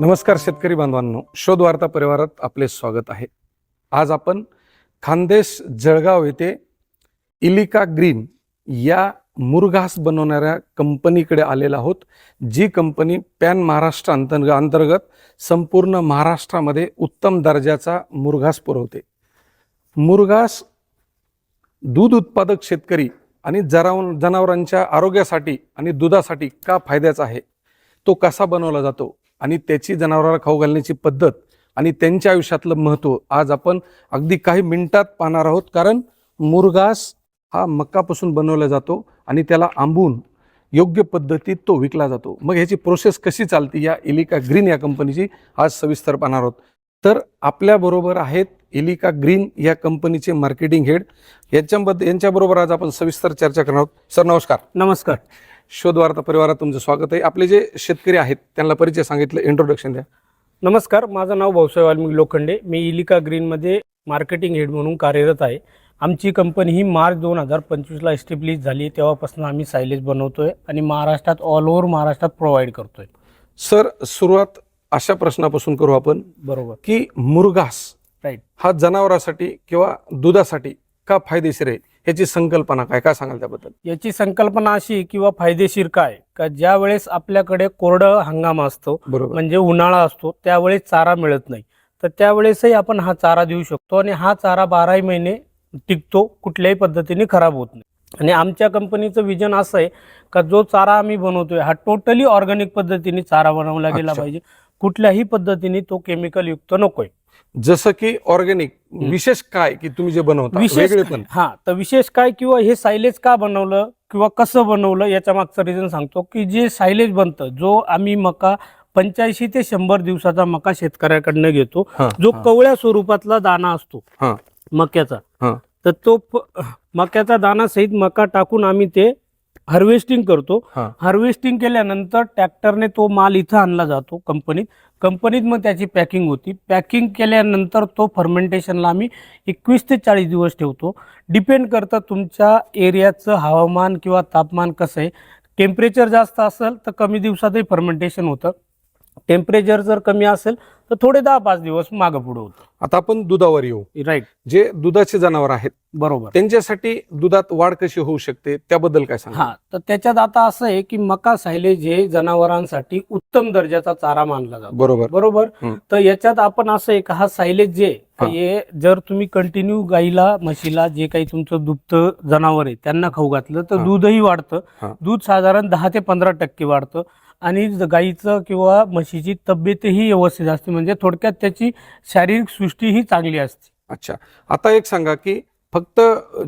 नमस्कार शेतकरी बांधवांनो. शोधवार्ता परिवारात आपले स्वागत आहे. आज आपण खानदेश जळगाव येथे इलिका ग्रीन या मुरघास बनवणाऱ्या कंपनीकडे आलेलो आहोत जी कंपनी पॅन महाराष्ट्र अंतर्ग अंतर्गत संपूर्ण महाराष्ट्रामध्ये उत्तम दर्जाचा मुरघास पुरवते. मुरघास दूध उत्पादक शेतकरी आणि जराव जनावरांच्या आरोग्यासाठी आणि दुधासाठी का फायद्याचा आहे? तो कसा बनवला जातो? आणि त्याची जनावराला खाऊ घालण्याची पद्धत आणि त्यांच्या आयुष्यातलं महत्त्व आज आपण अगदी काही मिनिटात पाहणार आहोत. कारण मुरघास हा मक्कापासून बनवला जातो आणि त्याला आंबून योग्य पद्धतीत तो विकला जातो. मग ह्याची प्रोसेस कशी चालते या इलिका ग्रीन या कंपनीची आज सविस्तर पाहणार आहोत. तर आपल्याबरोबर आहेत इलिका ग्रीन या कंपनीचे मार्केटिंग हेड यांच्याबद्दल यांच्याबरोबर आज आपण सविस्तर चर्चा करणार आहोत. सर नमस्कार. नमस्कार. शोध वार्ता परिवारात तुमचं स्वागत आहे. आपले जे शेतकरी आहेत त्यांना परिचय सांगितलं इंट्रोडक्शन द्या. नमस्कार माझं नाव भाऊसाहेब वाल्मिक लोखंडे. मी इलिका ग्रीनमध्ये मार्केटिंग हेड म्हणून कार्यरत आहे. आमची कंपनी ही मार्च दोन हजार पंचवीसला एस्टॅब्लिश झाली. तेव्हापासून आम्ही सायलेज बनवतोय आणि महाराष्ट्रात ऑल ओव्हर महाराष्ट्रात प्रोव्हाइड करतोय. सर सुरुवात अशा प्रश्नापासून करू आपण बरोबर. की मुरघास राईट हा जनावरासाठी किंवा दुधासाठी का फायदेशीर आहे? ह्याची संकल्पना काय? काय सांगाल त्याबद्दल? याची संकल्पना अशी किंवा फायदेशीर काय? का ज्या वेळेस आपल्याकडे कोरडं हंगाम असतो बरोबर. म्हणजे उन्हाळा असतो त्यावेळेस चारा मिळत नाही. तर त्यावेळेसही आपण हा चारा देऊ शकतो आणि हा चारा बाराही महिने टिकतो कुठल्याही पद्धतीने खराब होत नाही. आणि आमच्या कंपनीचं विजन असं आहे का जो चारा आम्ही बनवतोय हा टोटली ऑर्गॅनिक पद्धतीने चारा बनवला गेला. पाहिजे. कुठल्याही पद्धतीने तो केमिकल युक्त नकोय. जसं की ऑर्गॅनिक विशेष काय की तुम्ही जे बनवता विशेष वेगळे पण हा तर विशेष काय किंवा हे सायलेज का बनवलं किंवा कसं बनवलं याच्या मागचं रिझन सांगतो की जे सायलेज बनतं जो आम्ही मका पंच्याऐंशी ते शंभर दिवसाचा मका शेतकऱ्याकडनं घेतो जो. कवळ्या स्वरूपातला दाना असतो. मक्याचा. तर तो मक्याचा दाना सहित मका टाकून आम्ही ते हार्वेस्टिंग करतो. हार्वेस्टिंग केल्यानंतर ट्रॅक्टरने तो माल इथं आणला जातो कंपनीत कंपनीत मग त्याची पॅकिंग होती. पॅकिंग केल्यानंतर तो फर्मेंटेशनला आम्ही एकवीस ते चाळीस दिवस ठेवतो. डिपेंड करतं तुमच्या एरियाचं हवामान किंवा तापमान कसं आहे. टेम्परेचर जास्त असेल तर कमी दिवसातही फर्मेंटेशन होतं. टेम्परेचर जर कमी असेल तर थोडे दहा पाच दिवस मागं पुढं होतं. आता आपण दुधावर येऊ. राईट जे दुधाचे जनावर आहेत बरोबर. त्यांच्यासाठी दुधात वाढ कशी होऊ शकते त्याबद्दल काय सांगा हा तर त्याच्यात आता असं आहे की मका सायलेज हे जनावरांसाठी उत्तम दर्जाचा चारा मानला जातो. बरोबर. बरोबर? हं. तर याच्यात आपण असं आहे का हा सायलेज जे आहे, हा. हे जर तुम्ही कंटिन्यू गाईला म्हशीला जे काही तुमचं दुभतं जनावर आहे त्यांना खाऊ घातलं तर. दूधही हा. वाढतं दूध साधारण दहा ते पंधरा टक्के वाढतं. आणि गाईचं किंवा म्हशीची तब्येतही व्यवस्थित असते. म्हणजे थोडक्यात त्याची शारीरिक सृष्टी ही चांगली असते. अच्छा. आता एक सांगा की फक्त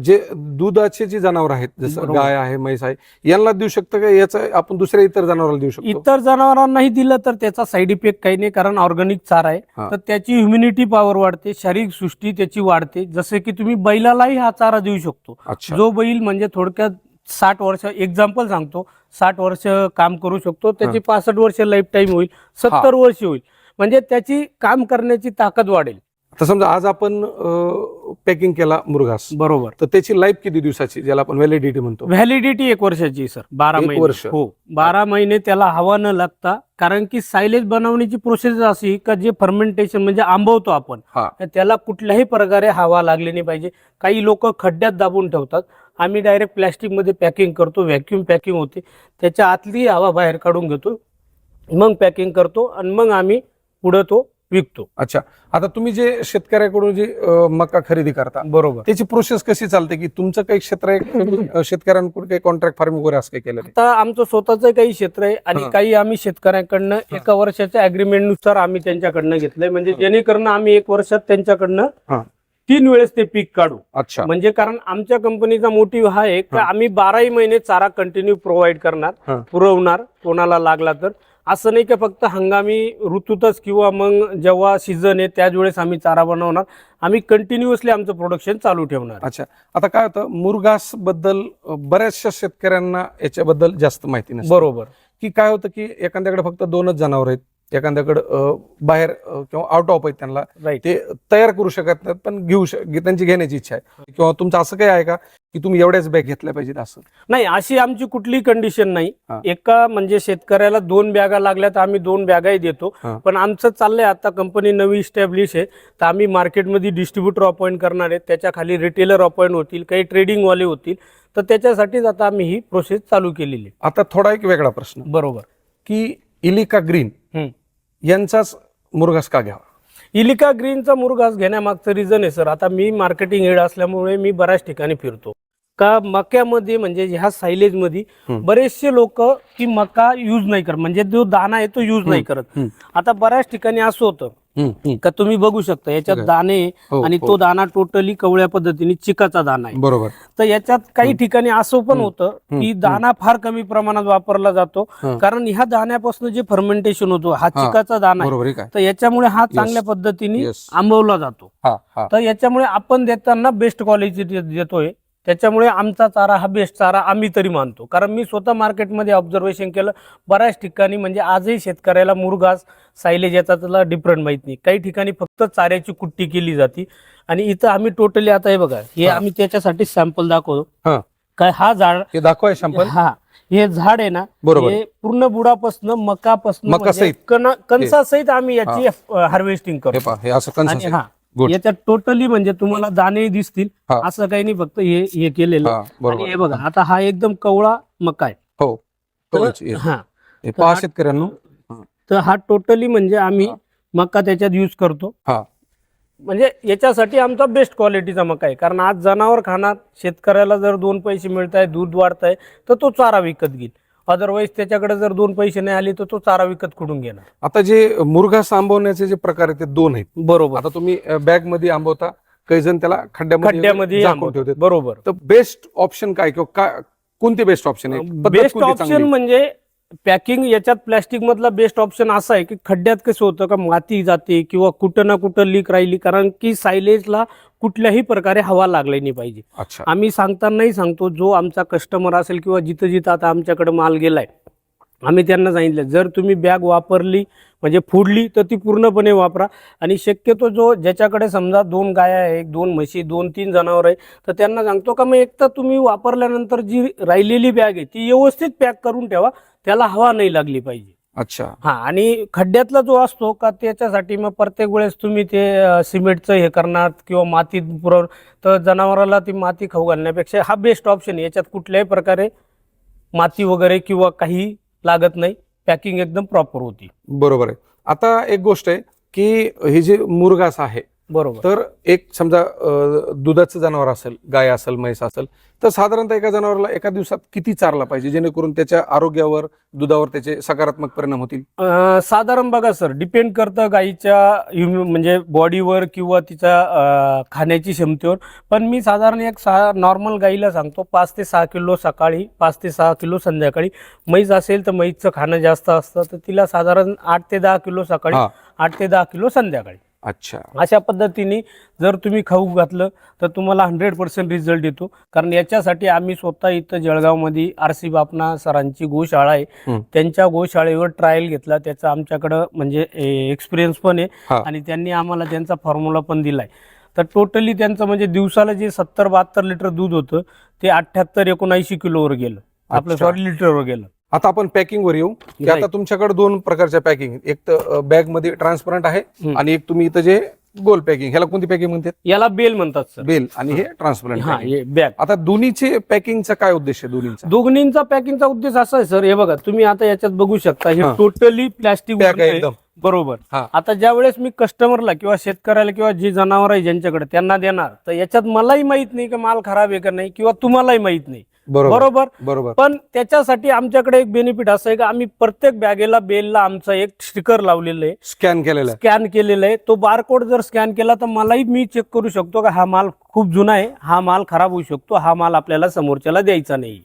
जे दुधाचे जे जनावर आहेत जसं. गाय आहे म्हैस आहे यांना देऊ शकतो का? याचं आपण दुसऱ्या इतर जनावराला देऊ शकतो? इतर जनावरांनाही दिलं तर त्याचा साईड इफेक्ट काही नाही कारण ऑर्गॅनिक चारा आहे. तर त्याची ह्युमिनिटी पॉवर वाढते शारीरिक सृष्टी त्याची वाढते. जसे की तुम्ही बैलालाही हा चारा देऊ शकतो. जो बैल म्हणजे थोडक्यात साठ वर्ष एक्झाम्पल सांगतो. साठ वर्ष काम करू शकतो. त्याची पासष्ट वर्ष लाईफ टाईम होईल. सत्तर वर्ष होईल. म्हणजे त्याची काम करण्याची ताकद वाढेल. आता समजा आज आपण पॅकिंग केला मुरघास. बरोबर. तर त्याची लाईफ किती दिवसाची ज्याला आपण व्हॅलिडिटी म्हणतो? व्हॅलिडिटी एक वर्षाची सर बारा एक महिने. वर्ष. हो. बारा महिने त्याला हवा न लागता कारण की सायलेज बनवण्याची प्रोसेस अशी का जे फर्मेंटेशन म्हणजे आंबवतो आपण. तर त्याला कुठल्याही प्रकारे हवा लागली नाही पाहिजे. काही लोक खड्ड्यात दाबून ठेवतात. आम्ही डायरेक्ट प्लॅस्टिकमध्ये पॅकिंग करतो व्हॅक्युम पॅकिंग होते. त्याच्या आतली हवा बाहेर काढून घेतो. मग पॅकिंग करतो आणि मग आम्ही पुढं तो विकतो. अच्छा. आता तुम्ही जे शेतकऱ्याकडून जे अं, मका खरेदी करता बरोबर. त्याची प्रोसेस कशी चालते की तुमचं काही क्षेत्र आहे शेतकऱ्यांकडून काही कॉन्ट्रॅक्ट फार्मिंग वगैरे असं काही केलं नाही आता आमचं स्वतःचं काही क्षेत्र आहे आणि हा. काही आम्ही शेतकऱ्यांकडनं एका वर्षाच्या अग्रीमेंटनुसार आम्ही त्यांच्याकडनं घेतलंय. म्हणजे जेणेकरून आम्ही एक वर्षात हा. तीन वेळेस ते पीक काढू. अच्छा. म्हणजे कारण आमच्या कंपनीचा मोटिव्ह हा आहे की. आम्ही बाराही महिने चारा कंटिन्यू प्रोव्हाइड. करणार पुरवणार कोणाला लागला तर. असं नाही की फक्त हंगामी ऋतूतच किंवा मग जेव्हा सीझन आहे त्याच वेळेस आम्ही चारा बनवणार. आम्ही कंटिन्युअसली आमचं प्रोडक्शन चालू ठेवणार. अच्छा. आता काय होतं मुरघासबद्दल बऱ्याचशा शेतकऱ्यांना याच्याबद्दल जास्त माहिती नसते. बरोबर. की काय होतं की एखाद्याकडे फक्त दोनच जनावर आहेत एखाद्याकडे बाहेर किंवा आउट ऑफ आहेत त्यांना ते तयार करू शकत नाहीत पण घेऊ शक त्यांची घेण्याची इच्छा आहे. किंवा तुमचं असं काही आहे का की तुम्ही एवढ्याच बॅग घेतल्या पाहिजेत असं? नाही अशी आमची कुठली कंडिशन नाही. एका म्हणजे शेतकऱ्याला दोन बॅगा लागल्या तर आम्ही दोन बॅगाही देतो. पण आमचं चाललंय आता कंपनी नवी इस्टॅब्लिश आहे तर आम्ही मार्केटमध्ये डिस्ट्रीब्युटर अपॉइंट करणार आहेत त्याच्याखाली रिटेलर अपॉइंट होतील काही ट्रेडिंगवाले होतील. तर त्याच्यासाठीच आता आम्ही ही प्रोसेस चालू केलेली आहे. आता थोडा एक वेगळा प्रश्न. बरोबर. की इलिका ग्रीन. यांचाच मुरघास का घ्यावा इलिका ग्रीनचा मुरघास घेण्यामागचं रिझन आहे सर आता मी मार्केटिंग हेड असल्यामुळे मी बऱ्याच ठिकाणी फिरतो का मक्यामध्ये म्हणजे ह्या सायलेजमध्ये हम्म. बरेचसे लोक की मका यूज नाही करत म्हणजे जो दाना आहे तो यूज नाही करत. आता बऱ्याच ठिकाणी असं होतं. का तुम्ही बघू शकता याच्यात. दाणे हो, आणि हो. तो दाना टोटली कवळ्या पद्धतीने चिकाचा दाना आहे बरोबर तर याच्यात काही ठिकाणी असं पण. होतं की. दाना फार कमी प्रमाणात वापरला जातो. कारण ह्या दाण्यापासून जे फर्मेंटेशन होतो हा. चिकाचा दाना आहे तर याच्यामुळे हा चांगल्या पद्धतीने. आंबवला जातो तर याच्यामुळे आपण देताना बेस्ट क्वालिटी देतोय त्याच्यामुळे आमचा चारा हा बेस्ट चारा आम्ही तरी मानतो. कारण मी स्वतः मार्केटमध्ये ऑब्झर्वेशन केलं बऱ्याच ठिकाणी म्हणजे आजही शेतकऱ्याला मुरघास सायलेज याचा त्याला डिफरंट माहीत नाही. काही ठिकाणी फक्त चाऱ्याची कुट्टी केली जाते. आणि इथं आम्ही टोटली आता हे बघा हे. आम्ही त्याच्यासाठी सॅम्पल दाखवतो. हा. काय हा झाड हे दाखवाय शंपल हा. हे झाड आहे ना बरोबर. हे पूर्ण बुडापासून मकापासून मकासहित. कणसासहित आम्ही याची हार्वेस्टिंग हे करतो याच्यात टोटली म्हणजे तुम्हाला दाणे दिसतील. हा. असं काही नाही फक्त हे हे केलेलं. हा आणि बरोबर हे बघा आता हा एकदम कवळा मका आहे. हो तर- कवळची, yes. हा. हे पहा शेतकऱ्यांनो. तर हा टोटली म्हणजे आम्ही हा. मका त्याच्यात युज करतो. हा. म्हणजे याच्यासाठी आमचा बेस्ट क्वालिटीचा मका आहे. कारण आज जनावर खाणार शेतकऱ्याला जर दोन पैसे मिळत आहे दूध वाढत आहे तर तो चारा विकत घेईल. अदरवाईज त्याच्याकडे जर दोन पैसे नाही आले तर तो चारा विकत कुठून घेणार? आता जे मुरघास आंबवण्याचे जे प्रकार आहेत ते दोन आहेत. बरोबर. आता तुम्ही बॅगमध्ये आंबवता काही जण त्याला खड्ड्यामध्ये खड्ड्यामध्ये आंबवतो. ठेवतात. बरोबर. तर बेस्ट ऑप्शन काय किंवा काय कोणते बेस्ट ऑप्शन आहे? पद्धत बेस्ट कोणती ऑप्शन? म्हणजे पॅकिंग याच्यात प्लॅस्टिक मधला बेस्ट ऑप्शन असा आहे की खड्ड्यात कसं होतं का माती जाते किंवा कुठं ना कुठं लीक राहिली. कारण की सायलेजला कुठल्याही प्रकारे हवा लागली नाही पाहिजे. अच्छा. आम्ही सांगतानाही सांगतो जो आमचा कस्टमर असेल किंवा जिथं जिथं आता आमच्याकडे माल गेलाय आम्ही त्यांना सांगितलं जर तुम्ही बॅग वापरली म्हणजे फोडली तर ती पूर्णपणे वापरा. आणि शक्यतो जो ज्याच्याकडे समजा दोन गाया आहे दोन म्हशी दोन तीन जनावर आहे तर त्यांना सांगतो का मग एक तर तुम्ही वापरल्यानंतर जी राहिलेली बॅग आहे ती व्यवस्थित पॅक करून ठेवा त्याला हवा नाही लागली पाहिजे. अच्छा. हा आणि खड्ड्यातला जो असतो का त्याच्यासाठी मग प्रत्येक वेळेस तुम्ही ते सिमेंटचं हे करणार किंवा मातीत पुरव तर जनावराला ती माती खाऊ घालण्यापेक्षा हा बेस्ट ऑप्शन आहे. याच्यात कुठल्याही प्रकारे माती वगैरे किंवा काही लागत नाही. पॅकिंग एकदम प्रॉपर होती. बरोबर आहे. आता एक गोष्ट आहे की हे जे मुरघास आहे बरोबर. तर एक समजा दुधाचं जनावर असेल गाय असेल म्हैस असेल तर साधारणतः एका जनावराला एका दिवसात किती चारला पाहिजे जेणेकरून त्याच्या आरोग्यावर दुधावर त्याचे सकारात्मक परिणाम होतील? साधारण बघा सर डिपेंड करतं गाईच्या इम्यु- म्हणजे बॉडीवर किंवा तिच्या खाण्याची क्षमतेवर. पण मी साधारण एक सहा नॉर्मल गाईला सांगतो पाच ते सहा किलो सकाळी पाच ते सहा किलो संध्याकाळी. म्हैस असेल तर म्हैसचं खाणं जास्त असतं तर तिला साधारण आठ ते दहा किलो सकाळी. आठ ते दहा किलो संध्याकाळी. अच्छा. अशा पद्धतीने जर तुम्ही खाऊ घातलं तर तुम्हाला हंड्रेड पर्सेंट रिझल्ट येतो. कारण याच्यासाठी आम्ही स्वतः इथं जळगावमध्ये आर सी बापना सरांची गोशाळा आहे. त्यांच्या गोशाळेवर ट्रायल घेतला. त्याचा आमच्याकडं म्हणजे एक्सपिरियन्स पण आहे. आणि त्यांनी आम्हाला त्यांचा फॉर्म्युला पण दिलाय. तर टोटली त्यांचं म्हणजे दिवसाला जे सत्तर बहात्तर लिटर दूध होतं ते अठ्ठ्याहत्तर एकोणऐंशी किलोवर गेलं. आपलं. सॉरी लिटरवर गेलं. आता आपण पॅकिंग वर येऊ. की. आता तुमच्याकडे दोन प्रकारच्या पॅकिंग एक तर बॅगमध्ये ट्रान्सपरंट आहे. आणि एक तुम्ही इथं जे गोल पॅकिंग ह्याला कोणती पॅकिंग म्हणतात? याला बेल म्हणतात सर बेल आणि हे ट्रान्सपरंट हा हे बॅग आता दोन्हीचे पॅकिंगचा काय उद्देश आहे दोन्हीचा? दोघींचा पॅकिंगचा उद्देश असा आहे सर हे बघा तुम्ही आता याच्यात बघू शकता हे. टोटली प्लॅस्टिक एकदम. बरोबर. आता ज्या वेळेस मी कस्टमरला किंवा शेतकऱ्याला किंवा जे जनावर आहे ज्यांच्याकडे त्यांना देणार तर याच्यात मलाही माहीत नाही की माल खराब आहे का नाही किंवा तुम्हालाही माहीत नाही. बरोबर बरोबर? पण त्याच्यासाठी आमच्याकडे एक बेनिफिट असं आहे की आम्ही प्रत्येक बॅगेला बेलला आमचं एक स्टिकर लावलेलं आहे. स्कॅन केलेलं आहे. स्कॅन केलेलं आहे. तो बारकोड जर स्कॅन केला तर मलाही मी चेक करू शकतो का हा माल खूप जुना आहे हा माल खराब होऊ शकतो हा माल आपल्याला समोरच्याला द्यायचा नाही.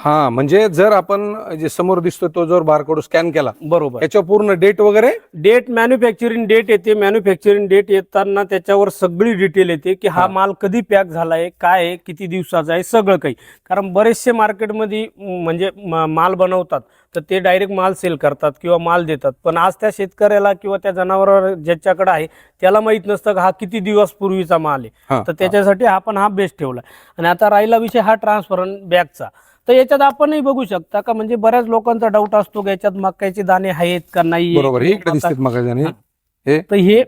हा म्हणजे जर आपण जे समोर दिसतो तो जर बारकोड स्कॅन केला बरोबर. याच्यावर पूर्ण डेट वगैरे? डेट मॅन्युफॅक्चरिंग डेट येते. मॅन्युफॅक्चरिंग डेट येताना त्याच्यावर सगळी डिटेल येते की हा. माल कधी पॅक झालाय काय आहे किती दिवसाचा आहे सगळं काही. कारण बरेचसे मार्केटमध्ये म्हणजे माल बनवतात तर ते डायरेक्ट माल सेल करतात किंवा माल देतात. पण आज त्या शेतकऱ्याला किंवा त्या जनावरावर ज्याच्याकडे आहे त्याला माहीत नसतं का हा किती दिवस पूर्वीचा माल आहे. तर त्याच्यासाठी आपण हा बेस्ट ठेवला. आणि आता राहिला विषय हा ट्रान्सफरन बॅगचा तर याच्यात आपणही बघू शकता का? म्हणजे बऱ्याच लोकांचा डाऊट असतो की याच्यात मक्याचे दाणे आहेत का नाही बरोबर हे इकडे दिसतात मग हा. तर हे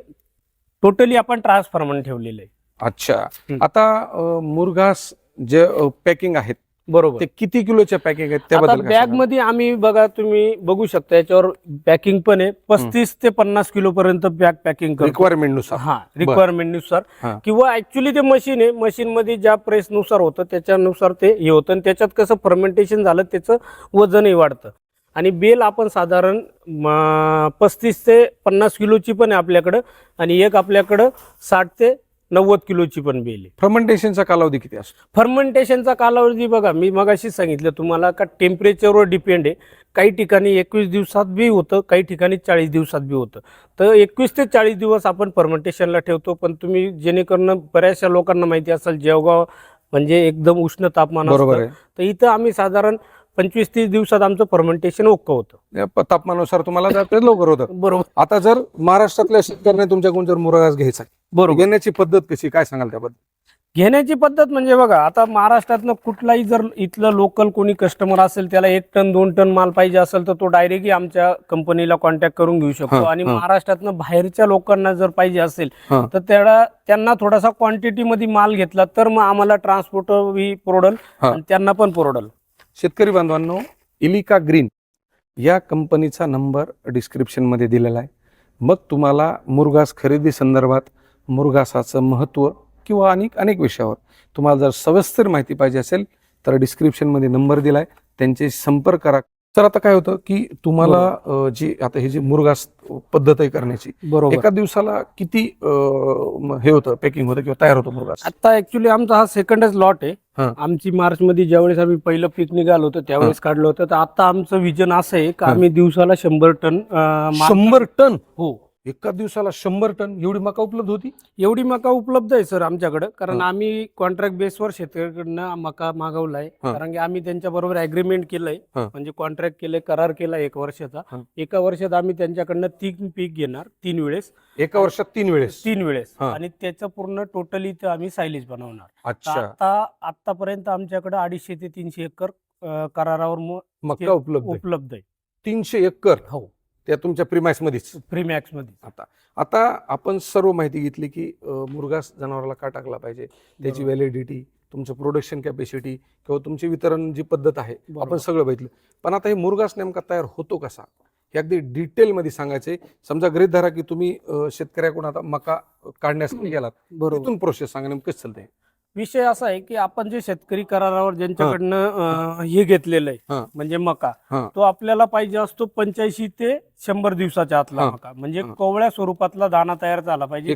टोटली आपण ट्रान्सफॉर्मर ठेवलेलं आहे. अच्छा. आता मुरघास जे पॅकिंग आहेत बरोबर. ते किती किलोच्या पॅकिंग आहेत त्याबद्दल बॅग? मध्ये आम्ही बघा तुम्ही बघू शकता याच्यावर पॅकिंग पण आहे. पस्तीस ते पन्नास किलो पर्यंत बॅग पॅकिंग रिक्वायरमेंटनुसार हा रिक्वायरमेंटनुसार. किंवा ऍक्च्युली ते मशीन आहे. मशीन मध्ये ज्या प्रेस नुसार होतं त्याच्यानुसार ते हे होतं. आणि त्याच्यात कसं फर्मेंटेशन झालं त्याचं वजनही वाढतं. आणि बेल आपण साधारण पस्तीस ते पन्नास किलोची पण आहे आपल्याकडं. आणि एक आपल्याकडं साठ ते नव्वद किलोची पण बेल आहे. फर्मेंटेशनचा कालावधी किती असतो? फर्मेंटेशनचा कालावधी बघा मी मगाशीच सांगितलं तुम्हाला का टेम्परेचरवर डिपेंड आहे. काही ठिकाणी एकवीस दिवसात बी होतं काही ठिकाणी चाळीस दिवसात बी होतं. तर एकवीस ते चाळीस दिवस आपण फर्मेंटेशनला ठेवतो पण तुम्ही जेणेकरून बऱ्याचशा लोकांना माहिती असेल जळगाव म्हणजे एकदम उष्ण तापमान बरोबर तर इथं आम्ही साधारण पंचवीस तीस दिवसात आमचं फर्मेंटेशन ओक्क होतं. तापमानानुसार तुम्हाला लवकर होतं. बरोबर. आता जर महाराष्ट्रातल्या शेतकऱ्याने तुमच्याकडून जर मुरघास घ्यायचा बरोबर. घेण्याची पद्धत कशी? काय सांगाल त्याबद्दल? घेण्याची पद्धत म्हणजे बघा आता महाराष्ट्रातनं कुठलाही जर इथलं लोकल कोणी कस्टमर असेल त्याला एक टन दोन टन माल पाहिजे असेल तर तो डायरेक्टली आमच्या कंपनीला कॉन्टॅक्ट करून घेऊ शकतो. आणि. महाराष्ट्रातनं बाहेरच्या लोकांना जर पाहिजे असेल. तर त्याला त्यांना थोडासा क्वांटिटी मध्ये माल घेतला तर मग आम्हाला ट्रान्सपोर्ट ही पुरवडल. आणि त्यांना पण पुरवडल. शेतकरी बांधवांनो इलिका ग्रीन या कंपनीचा नंबर डिस्क्रिप्शनमध्ये दिलेला आहे. मग तुम्हाला मुरघास खरेदी संदर्भात मुरघासाचं महत्त्व किंवा अनेक अनेक विषयावर तुम्हाला जर सविस्तर माहिती पाहिजे असेल तर डिस्क्रिप्शनमध्ये नंबर दिला आहे त्यांच्याशी संपर्क करा. तर आता काय होतं की तुम्हाला जी आता ही जी मुरघास पद्धत आहे करण्याची बरोबर. एका दिवसाला किती अं, हे होतं पॅकिंग होतं किंवा तयार होतं मुरघास आता ऍक्च्युली आमचा हा सेकंडच लॉट आहे. हा. आमची मार्च मध्ये ज्यावेळेस आम्ही पहिलं पीक निघालो होतो त्यावेळेस काढलं होतं. तर आता आमचं विजन असं आहे का हा. आम्ही दिवसाला शंभर टन अं, माल- शंभर टन? हो. एका दिवसाला शंभर टन एवढी मका उपलब्ध होती? एवढी मका उपलब्ध आहे सर आमच्याकडे. कारण. आम्ही कॉन्ट्रॅक्ट बेसवर शेतकऱ्याकडनं मका मागवलाय. हा. कारण की आम्ही त्यांच्या बरोबर अग्रीमेंट केलंय. हा. म्हणजे कॉन्ट्रॅक्ट केलंय करार केला एक वर्षाचा. हा. एका वर्षात आम्ही त्यांच्याकडनं तीन पीक घेणार तीन वेळेस. एका वर्षात तीन वेळेस? तीन वेळेस. हा. आणि त्याचं पूर्ण टोटली आम्ही सायलेज बनवणार. तर अच्छा. आता आतापर्यंत आमच्याकडे अडीचशे ते तीनशे एकर अं, करारावर म- मक्का उपलब्ध आहे. उपलब्ध आहे. तीनशे एकर? हो. त्या तुमच्या प्रिमाइस मध्येच. प्रीमॅक्समध्ये आता आता आपण सर्व माहिती घेतली की अं, मुरघास जनावराला का टाकला पाहिजे? त्याची बरोबर. व्हॅलिडिटी तुमचं प्रोडक्शन कॅपॅसिटी किंवा तुमची वितरण जी पद्धत आहे आपण बरोबर. सगळं बघितलं. पण आता हे मुरघास नेमका तयार होतो कसा? हे अगदी डिटेलमध्ये सांगायचे समजा गृहित धरा की तुम्ही अं, शेतकऱ्याकडून आता मका काढण्यासाठी गेलात. बरोबर. तिथून प्रोसेस सांगा नेमकं कसं चालतंय? विषय असा आहे की आपण जे शेतकरी करारावर ज्यांच्याकडनं हे घेतलेलं. आहे म्हणजे मका. तो आपल्याला पाहिजे असतो पंच्याऐंशी ते शंभर दिवसाच्या आतला. मका म्हणजे. कोवळ्या स्वरूपातला दाना तयार झाला पाहिजे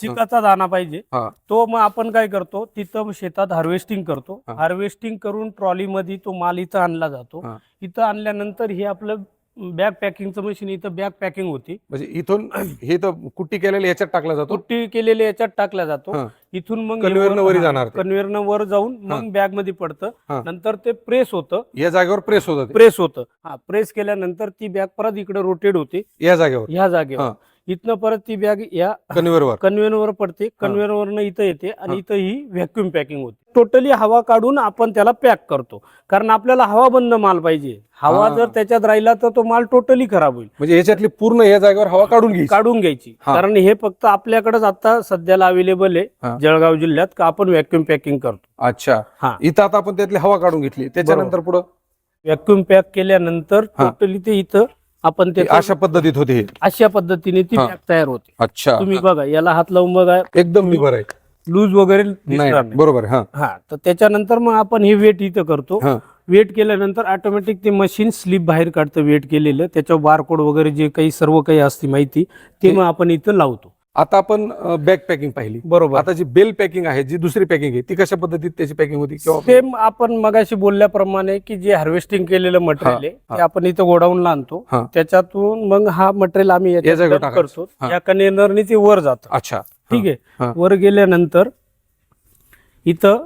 चिकाचा- दाना पाहिजे. तो मग आपण काय करतो तिथं शेतात हार्वेस्टिंग करतो. हार्वेस्टिंग करून ट्रॉलीमध्ये तो माल इथं आणला जातो. इथं आणल्यानंतर हे आपलं बॅग पॅकिंगचं मशीन इथं बॅग पॅकिंग होती म्हणजे इथून हे तर कुट्टी केलेलं याच्यात टाकला जातो कुट्टी केलेले याच्यात टाकला जातो हा. इथून मग कन्व्हेअरनं वरी जाणार ते. कन्व्हेअरनं वर जाऊन. मग बॅगमध्ये पडतं. नंतर ते प्रेस होतं या जागेवर प्रेस होत प्रेस होतं हा प्रेस केल्यानंतर ती बॅग परत इकडे रोटेट होते या जागेवर ह्या जागेवर. इथनं परत ती बॅग या कन्व्हेअरवर कन्व्हेअरवर पडते. कन्व्हेअरवरनं इथं येते आणि. इथं ही व्हॅक्युम पॅकिंग होते. टोटली हवा काढून आपण त्याला पॅक करतो. कारण आपल्याला हवा बंद माल पाहिजे. हवा. जर त्याच्यात राहिला तर तो माल टोटली खराब होईल. म्हणजे याच्यातली पूर्ण या जागेवर हवा काढून घ्यायची. काढून घ्यायची. कारण हे फक्त आपल्याकडेच आता सध्याला अवेलेबल आहे. जळगाव जिल्ह्यात का आपण व्हॅक्युम पॅकिंग करतो. अच्छा. हा. इथं आता आपण त्यातली हवा काढून घेतली. त्याच्यानंतर पुढं? व्हॅक्युम पॅक केल्यानंतर. टोटली ते इथं आपण ते अशा पद्धतीत होते हे. अशा पद्धतीने ती हा. बॅग तयार होते. अच्छा. तुम्ही बघा याला हात लावून बघा. एकदम निबर आहे लूज वगैरे नाही दिसणार नाही. बरोबर हा. हा तर त्याच्यानंतर मग आपण हे वेट इथं करतो. हा. वेट केल्यानंतर ऑटोमॅटिक ते मशीन स्लिप बाहेर काढतं वेट केलेलं. त्याच्यावर बारकोड वगैरे जे काही सर्व काही असते माहिती ते- मग आपण इथं लावतो. आता आपण बॅग पॅकिंग पाहिली बरोबर आता जी बेल पॅकिंग आहे जी दुसरी पॅकिंग आहे ती कशा पद्धतीत त्याची पॅकिंग होती किंवा सेम आपण मगाशी बोलल्याप्रमाणे की जे हार्वेस्टिंग केलेलं मटेरियल आहे. ते आपण इथं गोडाऊनला आणतो. त्याच्यातून मग हा मटेरियल आम्ही. करतो. या कंटेनरने ते वर जातं अच्छा ठीक आहे. वर गेल्यानंतर इथं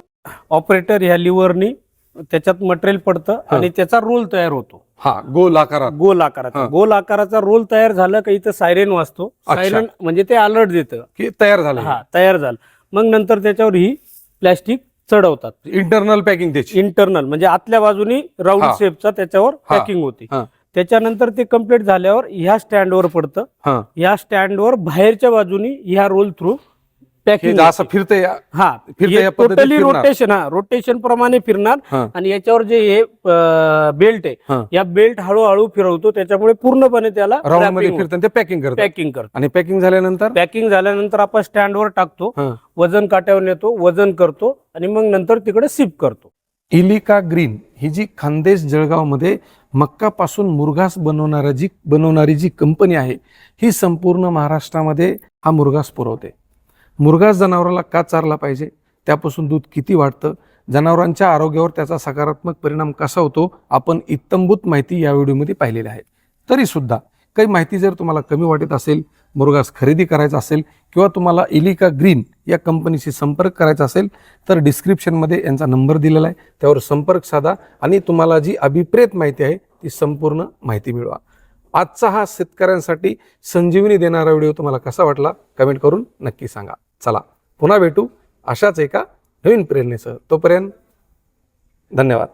ऑपरेटर ह्या लिव्हरनी त्याच्यात मटेरियल पडतं. आणि त्याचा रोल तयार होतो हा गोल आकारात गोल आकाराचा. गोल आकाराचा रोल तयार झाला का इथं सायरेन वाजतो. सायरन म्हणजे ते अलर्ट देतं की तयार झालं हा तयार झालं मग नंतर त्याच्यावर ही प्लॅस्टिक चढवतात इंटरनल पॅकिंग त्याची इंटरनल म्हणजे आतल्या बाजूनी राऊंड. शेपचा त्याच्यावर. पॅकिंग होती. त्याच्यानंतर ते कंप्लीट झाल्यावर ह्या स्टँडवर पडतं हा या स्टँडवर बाहेरच्या बाजूनी ह्या रोल थ्रू हे पॅकिंग असं फिरतंय हा फिरतं या पद्धतीत टोटली फिरणार. रोटेशन हा रोटेशन प्रमाणे फिरणार. आणि याच्यावर जे हे बेल्ट आहे. या बेल्ट हळूहळू फिरवतो त्याच्यामुळे पूर्णपणे त्याला राऊंडमध्ये फिरताना ते पॅकिंग करतात पॅकिंग करतो आणि पॅकिंग झाल्यानंतर पॅकिंग झाल्यानंतर आपण स्टँडवर टाकतो हा. वजन काट्यावर नेतो वजन करतो आणि मग नंतर तिकडे सिप करतो इलिका ग्रीन ही जी खानदेश जळगावमध्ये मक्कापासून मुरघास बनवणारा जी बनवणारी जी कंपनी आहे ही संपूर्ण महाराष्ट्रामध्ये हा मुरघास पुरवते मुरगास जनावराला का चारला पाहिजे? त्यापासून दूध किती वाढतं? जनावरांच्या आरोग्यावर त्याचा सकारात्मक परिणाम कसा होतो? आपण इत्तंभूत माहिती या व्हिडिओमध्ये पाहिलेली आहे. तरीसुद्धा काही माहिती जर तुम्हाला कमी वाटत असेल मुरगास खरेदी करायचा असेल किंवा तुम्हाला इलिका ग्रीन या कंपनीशी संपर्क करायचा असेल तर डिस्क्रिप्शनमध्ये यांचा नंबर दिलेला आहे. त्यावर संपर्क साधा आणि तुम्हाला जी अभिप्रेत माहिती आहे ती संपूर्ण माहिती मिळवा. आजचा हा शेतकऱ्यांसाठी संजीवनी देणारा व्हिडिओ तुम्हाला कसा वाटला? कमेंट करून नक्की सांगा. चला पुन्हा भेटू अशाच एका नवीन प्रेरणेसह. तोपर्यंत धन्यवाद.